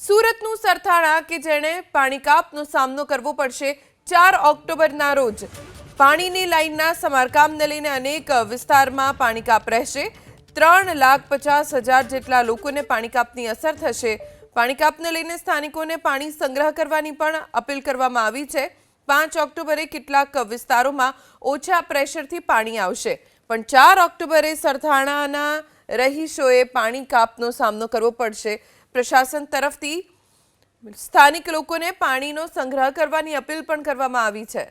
સુરતનું સરથાણા કે જેણે પાણી કાપનો સામનો કરવો પડશે ચાર ઓક્ટોબરના રોજ. પાણીની લાઇનના સમારકામને લઈને અનેક વિસ્તારમાં પાણી કાપ રહેશે. ત્રણ લાખ પચાસ હજાર જેટલા લોકોને પાણી કાપની અસર થશે. પાણી કાપને લઈને સ્થાનિકોને પાણી સંગ્રહ કરવાની પણ અપીલ કરવામાં આવી છે. પાંચ ઓક્ટોબરે કેટલાક વિસ્તારોમાં ઓછા પ્રેશરથી પાણી આવશે. પણ ચાર ઓક્ટોબરે સરથાણાના રહીશોએ પાણી કાપનો સામનો કરવો પડશે. પ્રશાસન તરફથી સ્થાનિક લોકોને પાણીનો સંગ્રહ કરવાની અપીલ પણ કરવામાં આવી છે.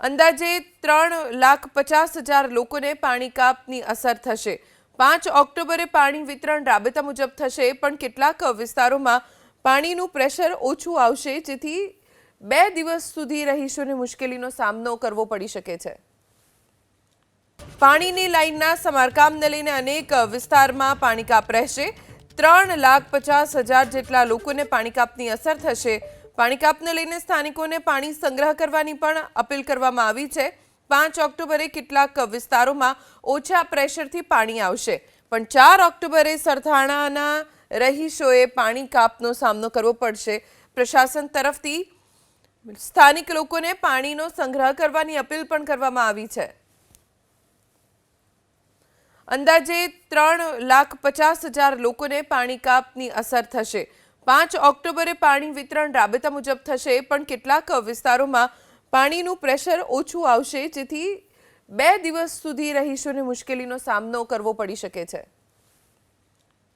અંદાજે ત્રણ લાખ પચાસ હજાર લોકોને પાણી કાપની અસર થશે. પાંચ ઓક્ટોબરે પાણી વિતરણ રાબેતા મુજબ થશે, પણ કેટલાક વિસ્તારોમાં પાણીનું પ્રેશર ઓછું આવશે, જેથી બે દિવસ સુધી રહીશોને મુશ્કેલીનો સામનો કરવો પડી શકે છે. પાણીની લાઇનના સમારકામને લઈને અનેક વિસ્તારમાં પાણી કાપ રહેશે. ત્રણ લાખ પચાસ હજાર જેટલા લોકોને પાણી કાપની અસર થશે. પાણી કાપને લઈને સ્થાનિકોને પાણી સંગ્રહ કરવાની પણ અપીલ કરવામાં આવી છે. પાંચ ઓક્ટોબરે કેટલાક વિસ્તારોમાં ઓછા પ્રેશરથી પાણી આવશે. પણ ચાર ઓક્ટોબરે સરથાણાના રહીશોએ પાણી કાપનો સામનો કરવો પડશે. પ્રશાસન તરફથી સ્થાનિક લોકોને પાણીનો સંગ્રહ કરવાની અપીલ પણ કરવામાં આવી છે. અંદાજે ત્રણ લાખ પચાસ હજાર લોકોને પાણી કાપની અસર થશે. પાંચ ઓક્ટોબરે પાણી વિતરણ રાબેતા મુજબ થશે, પણ કેટલાક વિસ્તારોમાં પાણીનું પ્રેશર ઓછું આવશે, જેથી બે દિવસ સુધી રહીશોને મુશ્કેલીનો સામનો કરવો પડી શકે છે.